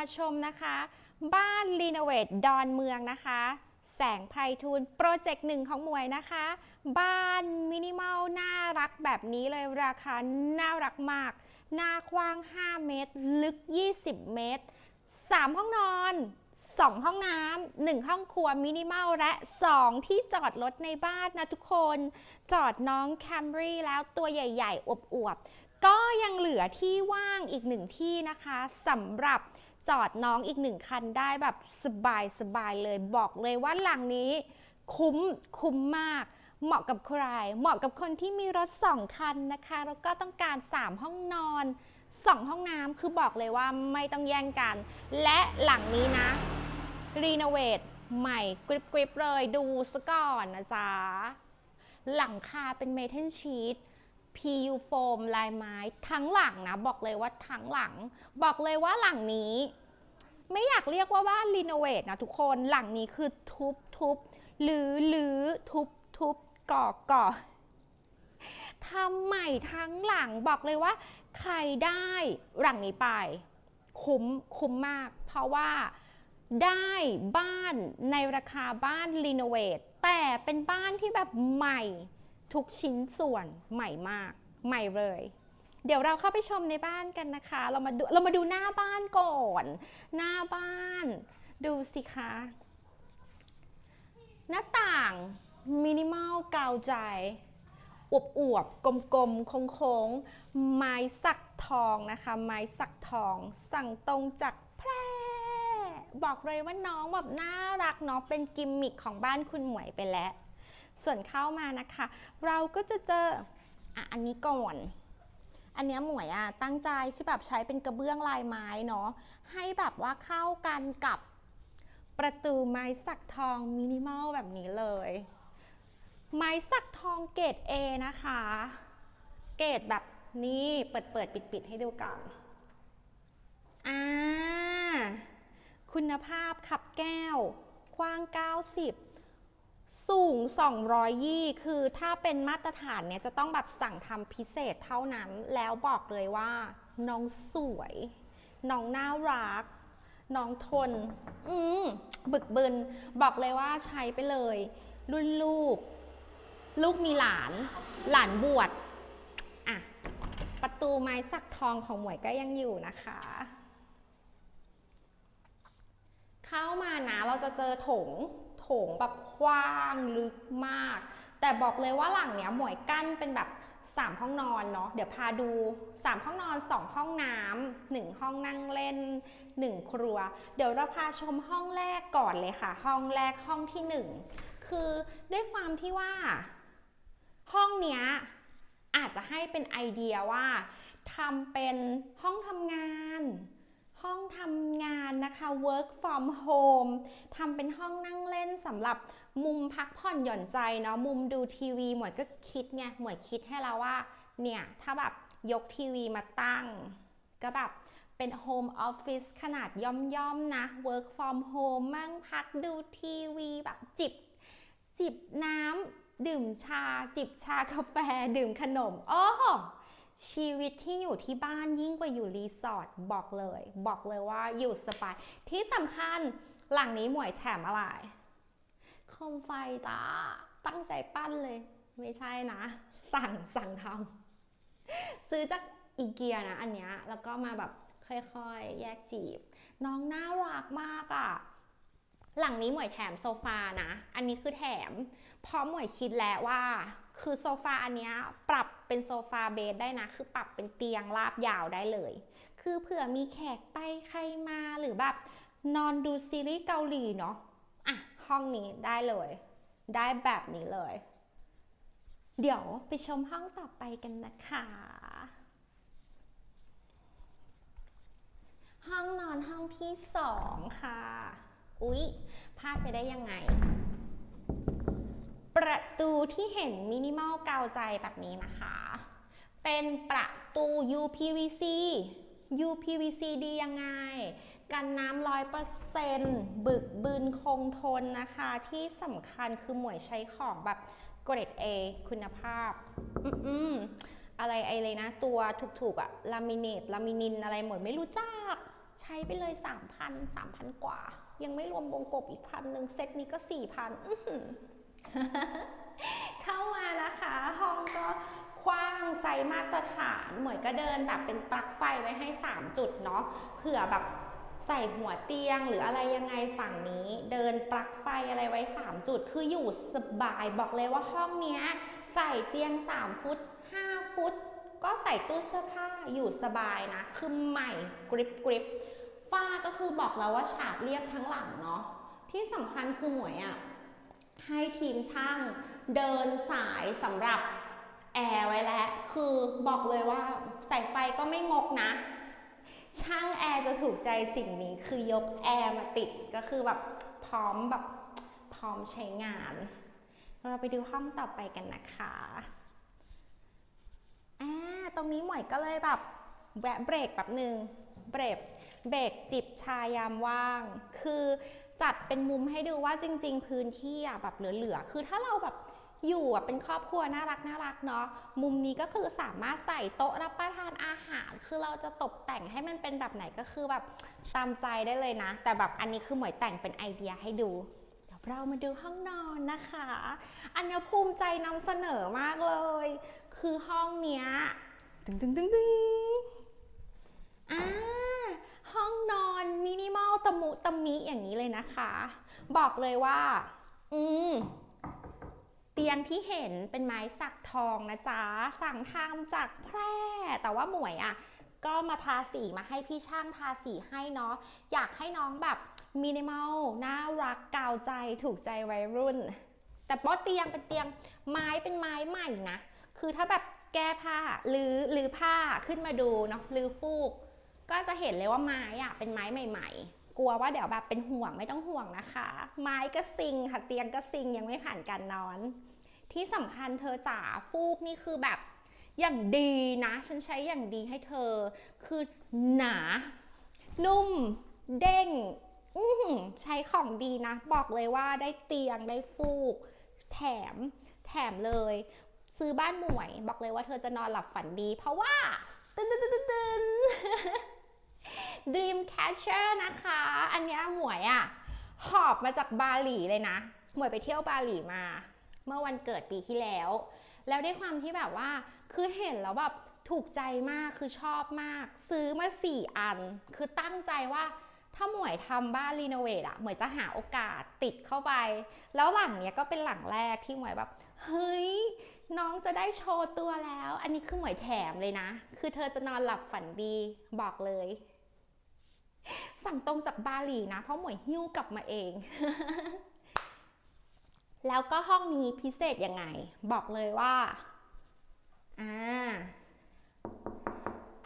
มาชมนะคะ บ้านรีโนเวทดอนเมืองนะคะ แสงไพฑูรย์โปรเจกต์หนึ่งของมวยนะคะ บ้านมินิมอลน่ารักแบบนี้เลยราคาน่ารักมาก หน้ากว้าง 5 เมตร ลึก 20 เมตร 3 ห้องนอน 2 ห้องน้ำ1ห้องครัวมินิมอลและ 2 ที่จอดรถในบ้านนะทุกคน จอดน้องแคมรี่แล้วตัวใหญ่ ๆ อวบๆก็ยังเหลือที่ว่างอีกหนึ่งที่นะคะสำหรับ จอดน้องอีกหนึ่งคันได้แบบสบายๆเลยบอกเลยว่าหลังนี้คุ้มคุ้มมาก เหมาะกับใคร เหมาะกับคนที่มีรถ2คันนะคะแล้วก็ต้องการ 3 ห้องนอน 2 ห้องน้ำคือบอกเลยว่าไม่ต้องแย่งกัน และหลังนี้นะรีโนเวทใหม่กริบๆเลยดูซะก่อนนะจ๊ะ หลังคาเป็นเมทัลชีต PU โฟมลายไม้ ทั้งหลังนะ บอกเลยว่าทั้งหลัง บอกเลยว่าหลังนี้ ไม่อยากเรียกว่าบ้านรีโนเวทนะทุกคนหลังนี้คือทุบทุบหรือหรือทุบทุบก่อก่อทำใหม่ทั้งหลังบอกเลยว่า ใครได้หลังนี้ไป คุ้มคุ้มมาก เพราะว่าได้บ้านในราคาบ้านรีโนเวทแต่เป็นบ้านที่แบบใหม่ ทุกชิ้นส่วนใหม่มาก ใหม่เลย เดี๋ยวเราเข้าไปชมในบ้านกันนะคะ เรามาดูเรามาดูหน้าบ้านก่อน หน้าบ้าน ดูสิคะ หน้าต่างมินิมอลกาวใจอวบอวบๆกลมๆ โค้งๆ ไม้สักทองนะคะ ไม้สักทองสั่งตรงจากแพร่ บอกเลยว่าน้องแบบน่ารักเนาะเป็นกิมมิคของบ้านคุณหมวยไปแล้ว ส่วนเข้ามานะคะ เราก็จะเจออะอันนี้ก่อน อันนี้หมวยอะตั้งใจที่แบบใช้เป็นกระเบื้องลายไม้เนาะให้แบบว่าเข้ากันกับประตูไม้สักทองมินิมอลแบบนี้เลย ไม้สักทองเกรด A นะคะ เกรดแบบนี้เปิดเปิดปิดปิดให้ดูก่อนอ่าคุณภาพขับแก้วกว้าง 90 สูง 200 ยี่ คือถ้าเป็นมาตรฐานเนี่ยจะต้องแบบสั่งทำพิเศษเท่านั้น แล้วบอกเลยว่า น้องสวย น้องน่ารัก น้องทน อืมบึกบึน บอกเลยว่าใช้ไปเลย รุ่นลูก ลูกมีหลาน หลานบวช อะ ประตูไม้สักทองของหมวยก็ยังอยู่นะคะ เข้ามานะเราจะเจอถง งแบบกว้างลึกมาก แต่บอกเลยว่าหลังเนี้ยหมวยกั้นเป็นแบบ 3 ห้องนอนเนาะเดี๋ยวพาดู 3 ห้องนอน 2 ห้องน้ำหนึ่งห้องนั่งเล่น 1 ครัว เดี๋ยวเราพาชมห้องแรกก่อนเลยค่ะ ห้องแรกห้องที่ 1 คือด้วยความที่ว่า ห้องเนี้ยอาจจะให้เป็นไอเดียว่าทำเป็นห้องทำงาน ห้องทำงานนะคะ work from home ทำเป็นห้องนั่งเล่นสำหรับมุมพักผ่อนหย่อนใจเนาะ มุมดูทีวี หมวยก็คิดไง หมวยคิดให้แล้วว่า เนี่ย ถ้าแบบยกทีวีมาตั้ง ก็แบบเป็น home office ขนาดย่อมๆนะ work from home มั่งพักดูทีวีแบบจิบ จิบน้ำดื่มชา จิบชากาแฟ ดื่มขนม โอ้ ชีวิตที่อยู่ที่บ้านยิ่งกว่าอยู่รีสอร์ทบอกเลย บอกเลยว่าอยู่สบาย ที่สำคัญหลังนี้หมวยแถมอะไรคมไฟจ้าตั้งใจปั้นเลย ไม่ใช่นะ สั่งสั่งทำซื้อจากอีเกียนะอันเนี้ยแล้วก็มาแบบค่อยๆ แยกจีบ น้องน่ารักมากอะ่ะ หลังนี้หมวยแถมโซฟานะ อันนี้คือแถม เพราะหมวยคิดแล้วว่า คือโซฟาอันนี้ปรับเป็นโซฟาเบสได้นะ คือปรับเป็นเตียงราบยาวได้เลย คือเผื่อมีแขกไปใครมาหรือแบบนอนดูซีรีส์เกาหลีเนาะ อะ ห้องนี้ได้เลย ได้แบบนี้เลย เดี๋ยวไปชมห้องต่อไปกันนะคะห้องนอนห้องที่สองค่ะ อุ๊ยพลาดไปได้ยังไง ประตูที่เห็นมินิมอลกาวใจแบบนี้นะคะ เป็นประตู UPVC UPVC ดียังไง กันน้ำร้อยเปอร์เซนต์บึกบืนคงทนนะคะ ที่สำคัญคือหมวยใช้ของแบบเกรด A คุณภาพ อืมๆอะไรไอเลยนะ ตัวถูกๆอะลามิเนตลามินินอะไรหมวยไม่รู้จัก ใช้ไปเลย 3,000 3,000 กว่า ยังไม่รวมวงกบอีกพันหนึ่งเซตนี้ก็4,000อื้อหือเข้ามานะคะ ห้องก็กว้างไซส์มาตรฐานหมวยก็เดินแบบเป็นปลั๊กไฟไว้ให้ 3 จุดเนาะเผื่อแบบใส่หัวเตียงหรืออะไรยังไงฝั่งนี้ เดินปลั๊กไฟอะไรไว้ 3 จุด คืออยู่สบายบอกเลยว่าห้องเนี้ย ใส่เตียง 3 ฟุต 5 ฟุต ก็ใส่ตู้เสื้อผ้าอยู่สบายนะ คือใหม่กริบกริบ ฝ้าก็คือบอกแล้วว่าฉาบเรียบทั้งหลังเนาะที่สำคัญคือหมวยอะ่ะให้ทีมช่างเดินสายสำหรับแอร์ไว้แล้ว คือบอกเลยว่าใส่ไฟก็ไม่งกนะ ช่างแอร์จะถูกใจสิ่งนี้คือยกแอร์มาติดก็คือแบบพร้อมแบบพร้อมใช้งาน เราไปดูห้องต่อไปกันนะคะอ่าตรงนี้หมวยก็เลยแบบแวะเบรกแบบหนึ่ง เบรกเบรกจิบชายามว่าง คือจัดเป็นมุมให้ดูว่าจริง ๆ พื้นที่อะแบบเหลือๆ คือถ้าเราแบบอยู่อะเป็นครอบครัวน่ารักน่ารักเนาะมุมนี้ก็คือสามารถใส่โต๊ะรับประทานอาหาร คือเราจะตกแต่งให้มันเป็นแบบไหนก็คือแบบตามใจได้เลยนะ แต่แบบอันนี้คือเหมยแต่งเป็นไอเดียให้ดูเดี๋ยวเรามาดูห้องนอนนะคะ อันนี้ภูมิใจนำเสนอมากเลย คือห้องเนี้ย ตึงตึงตึงตึง อ่าห้องนอนมินิมอลตะมุตะมิอย่างนี้เลยนะคะ บอกเลยว่า อืมเตียงที่เห็นเป็นไม้สักทองนะจ๊ะ สั่งทำจากแพร่ แต่ว่าหมวยอะ ก็มาทาสีมาให้พี่ช่างทาสีให้เนาะอยากให้น้องแบบมินิมอลน่ารักกาวใจถูกใจวัยรุ่น แต่ป้อเตียงเป็นเตียงไม้เป็นไม้ใหม่นะ คือถ้าแบบแก้ผ้าหรือหรือผ้าขึ้นมาดูเนาะหรือฟูก ก็จะเห็นเลยว่าไม้อะเป็นไม้ใหม่ ๆ กลัวว่าเดี๋ยวแบบเป็นห่วงไม่ต้องห่วงนะคะ ไม้ก็ซิงค่ะเตียงก็ซิงยังไม่ผ่านการนอน ที่สำคัญเธอจ๋าฟูกนี่คือแบบอย่างดีนะ ฉันใช้อย่างดีให้เธอ คือหนา นุ่ม เด้งอื้อหือใช้ของดีนะ บอกเลยว่าได้เตียงได้ฟูก แถมแถมเลย ซื้อบ้านหมวย บอกเลยว่าเธอจะนอนหลับฝันดี เพราะว่า ตึนตึนตึนตึน Dream Catcher นะคะ อันนี้หมวยอะหอบมาจากบาหลีเลยนะ หมวยไปเที่ยวบาหลีมา เมื่อวันเกิดปีที่แล้ว แล้วด้วยความที่แบบว่า คือเห็นแล้วแบบถูกใจมาก คือชอบมาก ซื้อมา 4 อัน คือตั้งใจว่าถ้าหมวยทำบ้านรีโนเวทอะหมวยจะหาโอกาสติดเข้าไป แล้วหลังเนี้ยก็เป็นหลังแรกที่หมวยแบบ เฮ้ย น้องจะได้โชว์ตัวแล้ว อันนี้คือหมวยแถมเลยนะ คือเธอจะนอนหลับฝันดีบอกเลย สั่งตรงจากบาหลีนะ เพราะหมวยหิ้วกลับมาเอง แล้วก็ห้องนี้พิเศษยังไง บอกเลยว่าอ่า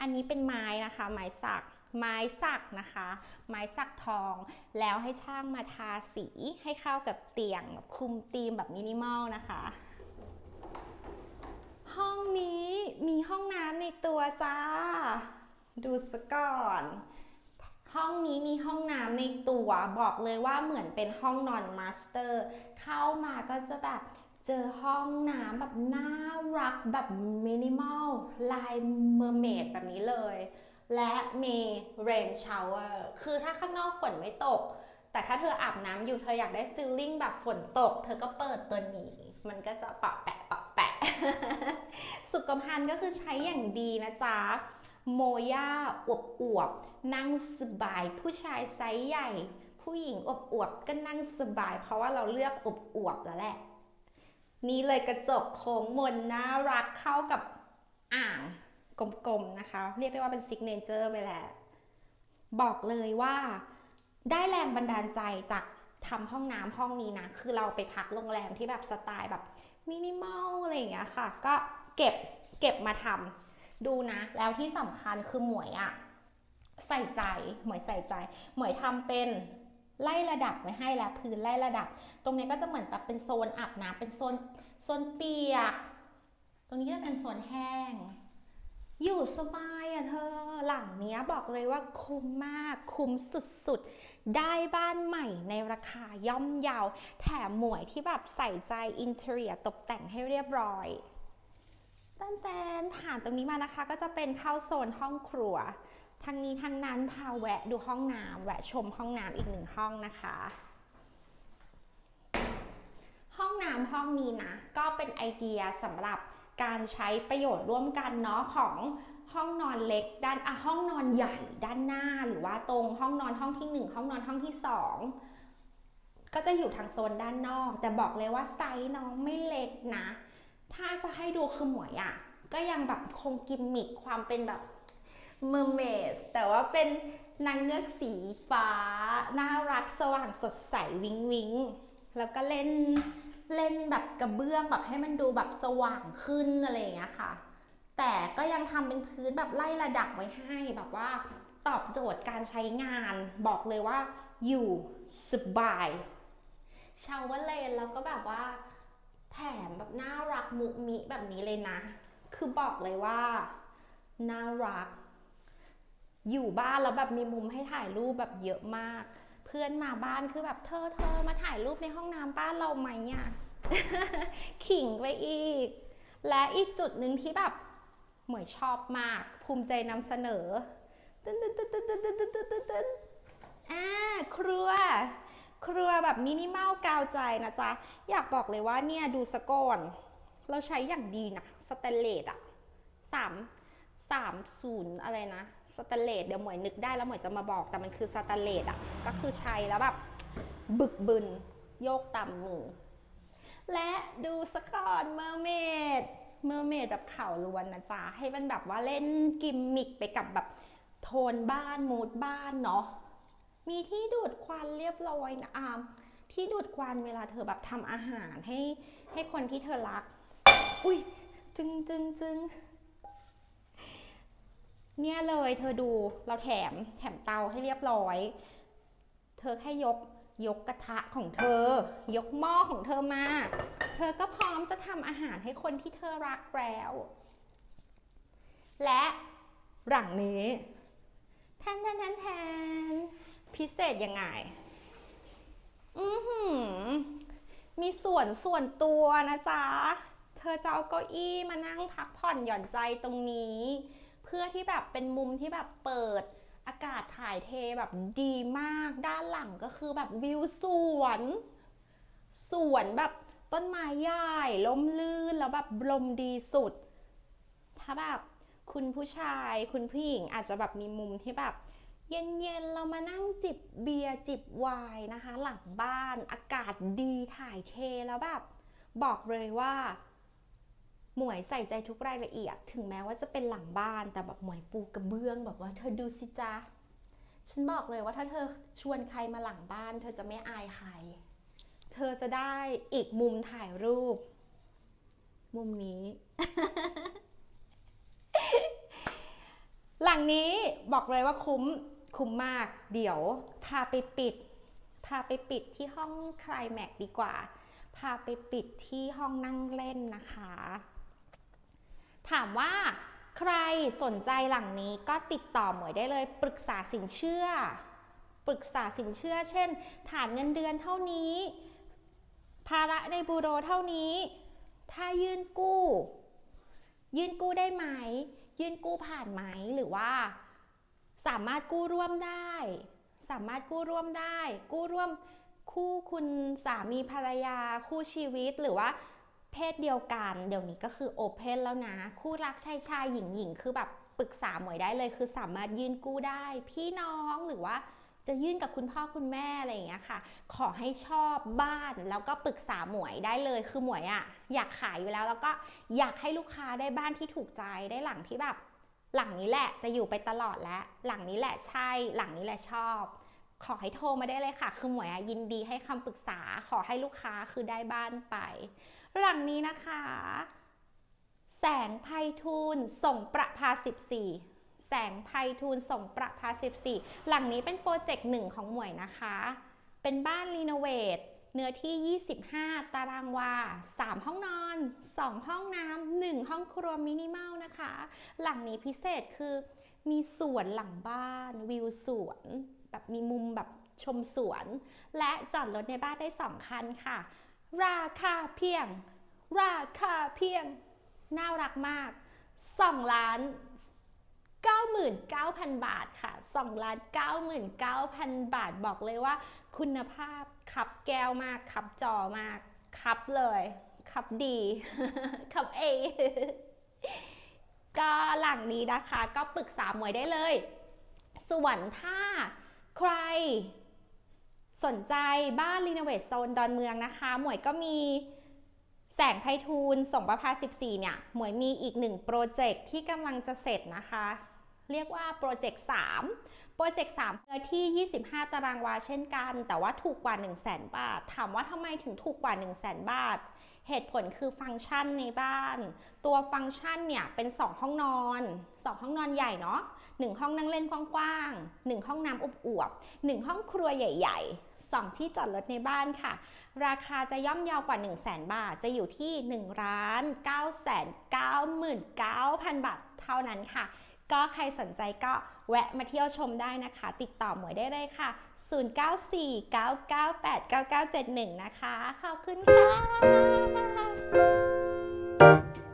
อันนี้เป็นไม้นะคะ ไม้สัก ไม้สักนะคะ ไม้สักทอง แล้วให้ช่างมาทาสีให้เข้ากับเตียงแบบคุมธีมแบบมินิมอลนะคะ ห้องนี้มีห้องน้ำในตัวจ้า ดูสะก่อน ห้องนี้มีห้องน้ำในตัวบอกเลยว่าเหมือนเป็นห้องนอนมาสเตอร์เข้ามาก็จะแบบเจอห้องน้ำแบบน่ารักแบบมินิมอลลายเมอร์เมดแบบนี้เลย และมีเรนชาวเวอร์คือถ้าข้างนอกฝนไม่ตก แต่ถ้าเธออาบน้ำอยู่เธออยากได้ฟีลลิ่งแบบฝนตก เธอก็เปิดตัวนี้ มันก็จะปะแปะปะแปะ สุขภัณฑ์ก็คือใช้อย่างดีนะจ๊ะ โมย่าอวบอวบนั่งสบาย ผู้ชายไซส์ใหญ่ ผู้หญิงอวบอวบก็นั่งสบาย เพราะว่าเราเลือกอวบอวบแล้วแหละ นี่เลยกระจกโค้งมนน่ารักเข้ากับอ่างกลมๆนะคะ เรียกได้ว่าเป็นซิกเนเจอร์ไปแหละ บอกเลยว่าได้แรงบันดาลใจจากทำห้องน้ำห้องนี้นะ คือเราไปพักโรงแรมที่แบบสไตล์แบบมินิมอลอะไรอย่างเงี้ยค่ะ ก็เก็บเก็บมาทำ ดูนะ แล้วที่สำคัญคือหมวยอะใส่ใจหมวยใส่ใจ หมวยทำเป็นไล่ระดับไว้ให้แล้วพื้นไล่ระดับ ตรงนี้ก็จะเหมือนแบบเป็นโซนอาบน้ำเป็นโซนโซนเปียก ตรงนี้ก็เป็นโซนแห้ง อยู่สบายอะเธอหลังเนี้ยบอกเลยว่าคุ้มมากคุ้มสุดๆ ได้บ้านใหม่ในราคาย่อมเยาวแถมหมวยที่แบบใส่ใจอินเทอร์เนียตกแต่งให้เรียบร้อย แตนผ่านตรงนี้มานะคะ ก็จะเป็นเข้าโซนห้องครัว ทั้งนี้ทั้งนั้นพาแวะดูห้องน้ำแวะชมห้องน้ำอีกหนึ่งห้องนะคะห้องน้ำห้องนี้นะ ก็เป็นไอเดียสำหรับการใช้ประโยชน์ร่วมกันเนาะของห้องนอนเล็กด้านอะห้องนอนใหญ่ด้านหน้า หรือว่าตรงห้องนอนห้องที่หนึ่งห้องนอนห้องที่สองก็จะอยู่ทางโซนด้านนอก แต่บอกเลยว่าไซส์น้องไม่เล็กนะ ถ้าจะให้ดูคือหมวยอะ่ะ ก็ยังแบบคงกิมมิคความเป็นแบบเมอร์เมสแต่ว่าเป็นนางเงือกสีฟ้า น่ารักสว่างสดใสวิงวิงแล้วก็เล่นเล่นแบบกระเบื้องแบบให้มันดูแบบสว่างขึ้นอะไรอย่างเงี้ยค่ะ แต่ก็ยังทำเป็นพื้นแบบไล่ระดับไว้ให้แบบว่าตอบโจทย์การใช้งานบอกเลยว่าอยู่สบายชาวเวอร์เลนแล้วก็แบบว่า แถมแบบน่ารักมุกมิแบบนี้เลยนะ คือบอกเลยว่าน่ารัก อยู่บ้านแล้วแบบมีมุมให้ถ่ายรูปแบบเยอะมาก เพื่อนมาบ้านคือแบบเธอเธอมาถ่ายรูปในห้องน้ำบ้านเราไหมอะขิงไปอีก และอีกจุดหนึ่งที่แบบเหมยชอบมาก ภูมิใจนำเสนอตึ้นตึ้นตึ้นตึ้นตึ้นตึ้นตึ้นตึ้นตึ้นตึ้นอ่าครัว ครัวแบบมินิมอลกาวใจนะจ๊ะ อยากบอกเลยว่าเนี่ยดูสะก่อน เราใช้อย่างดีนะสแตนเลสอะสามสามศูนย์อะไรนะสแตนเลสเดี๋ยวหมวยนึกได้แล้วหมวยจะมาบอกแต่มันคือสแตนเลสอะก็คือใช้แล้วแบบบึกบึนโยกตามมือ และดูสกอนเมอร์เมดเมอร์เมดแบบข่าวล้วนนะจ๊ะให้มันแบบว่าเล่นกิมมิกไปกับแบบโทนบ้านมูดบ้านเนาะ มีที่ดูดควันเรียบร้อยนะอามที่ดูดควันเวลาเธอแบบทำอาหารให้ให้คนที่เธอรัก อุ้ยจึงจึงจึงเนี่ยเลยเธอดูเราแถมแถมเตาให้เรียบร้อย เธอแค่ยกยกกระทะของเธอ ยกหม้อของเธอมา เธอก็พร้อมจะทำอาหารให้คนที่เธอรักแล้ว และหลังนี้แทนแทนแทนแทน พิเศษยังไง อือหือ มีส่วนส่วนตัวนะจ๊ะ เธอจะเอาเก้าอี้มานั่งพักผ่อนหย่อนใจตรงนี้ เพื่อที่แบบเป็นมุมที่แบบเปิดอากาศถ่ายเทแบบดีมาก ด้านหลังก็คือแบบวิวสวน สวนแบบต้นไม้ใหญ่ล้มลื่นแล้วแบบลมดีสุด ถ้าแบบคุณผู้ชายคุณผู้หญิงอาจจะแบบมีมุมที่แบบ เย็นๆ เรามานั่งจิบเบียร์จิบไวน์นะคะ หลังบ้านอากาศดีถ่ายเทแล้วแบบบอกเลยว่า หมวยใส่ใจทุกรายละเอียด ถึงแม้ว่าจะเป็นหลังบ้านแต่แบบหมวยปูกระเบื้องแบบว่าเธอดูสิจ๊ะฉันบอกเลยว่าถ้าเธอชวนใครมาหลังบ้าน เธอจะไม่อายใคร เธอจะได้อีกมุมถ่ายรูป มุมนี้ หลังนี้บอกเลยว่าคุ้ม คุ้มมาก เดี๋ยวพาไปปิด พาไปปิดที่ห้องคลายแม็กดีกว่า พาไปปิดที่ห้องนั่งเล่นนะคะ ถามว่าใครสนใจหลังนี้ก็ติดต่อหมวยได้เลย ปรึกษาสินเชื่อ ปรึกษาสินเชื่อ เช่น ฐานเงินเดือนเท่านี้ ภาระในบูโรเท่านี้ ถ้ายื่นกู้ ยื่นกู้ได้ไหม ยื่นกู้ผ่านไหมหรือว่า สามารถกู้ร่วมได้ สามารถกู้ร่วมได้ กู้ร่วมคู่คุณสามีภรรยา คู่ชีวิตหรือว่าเพศเดียวกัน เดี๋ยวนี้ก็คือโอเพนแล้วนะ คู่รักชายชายหญิงหญิงคือแบบปรึกษาหมวยได้เลยคือสามารถยื่นกู้ได้ พี่น้องหรือว่าจะยื่นกับคุณพ่อคุณแม่อะไรอย่างเงี้ยค่ะ ขอให้ชอบบ้านแล้วก็ปรึกษาหมวยได้เลย คือหมวยอะอยากขายอยู่แล้วแล้วก็อยากให้ลูกค้าได้บ้านที่ถูกใจได้หลังที่แบบ หลังนี้แหละจะอยู่ไปตลอดแล้วหลังนี้แหละใช่ หลังนี้แหละชอบ ขอให้โทรมาได้เลยค่ะ คือหมวยยินดีให้คำปรึกษา ขอให้ลูกค้าคือได้บ้านไป หลังนี้นะคะ แสงไพฑูรย์ส่งประภา 14 แสงไพฑูรย์ส่งประภา 14 หลังนี้เป็นโปรเจกต์หนึ่งของหมวยนะคะ เป็นบ้านรีโนเวท เนื้อที่ 25 ตารางวา 3 ห้องนอน 2 ห้องน้ำ 1 ห้องครัวมินิมอลนะคะ หลังนี้พิเศษคือมีสวนหลังบ้าน วิวสวน แบบมีมุมแบบชมสวน และจอดรถในบ้านได้ 2 คันค่ะ ราคาเพียง ราคาเพียง น่ารักมาก 2 ล้าน99,000 บาทค่ะ2ล้าน99,000 บาท บอกเลยว่าคุณภาพ ขับแก้วมากขับจอมากขับเลยขับดีขับเอก็หลังนี้นะคะก็ปรึกษาหมวยได้เลย ส่วนถ้าใครสนใจบ้านรีโนเวทโซนดอนเมืองนะคะ หมวยก็มีแสงไพฑูรย์ส่งประภา14 เนี่ย หมวยมีอีกหนึ่งโปรเจกต์ที่กำลังจะเสร็จนะคะ เรียกว่าโปรเจกต์3โปรเจกต์3เนื้อที่ 25 ตารางวาเช่นกัน แต่ว่าถูกกว่า 1 0 0 0 0แบาท ถามว่าทำไมถึงถูกกว่า 1 0 0 0 0แบาท เหตุผลคือฟังก์ชันในบ้าน ตัวฟังก์ชันเนี่ยเป็น 2 ห้องนอน 2 ห้องนอนใหญ่เนาะ1ห้องนั่งเล่นกว้างๆ1ห้องน้ำอบอวบๆ1ห้องครัวใหญ่ๆ2ที่จอดรถในบ้านค่ะ ราคาจะย่อมเยาวกว่า 1 0 0 0 0แบาท จะอยู่ที่1ล้าน9 9 9 0บาทเท่านั้นค่ะ ก็ใครสนใจก็แวะมาเที่ยวชมได้นะคะ ติดต่อหมวยได้เลยค่ะ 0949989971 นะคะ ขอบคุณค่ะ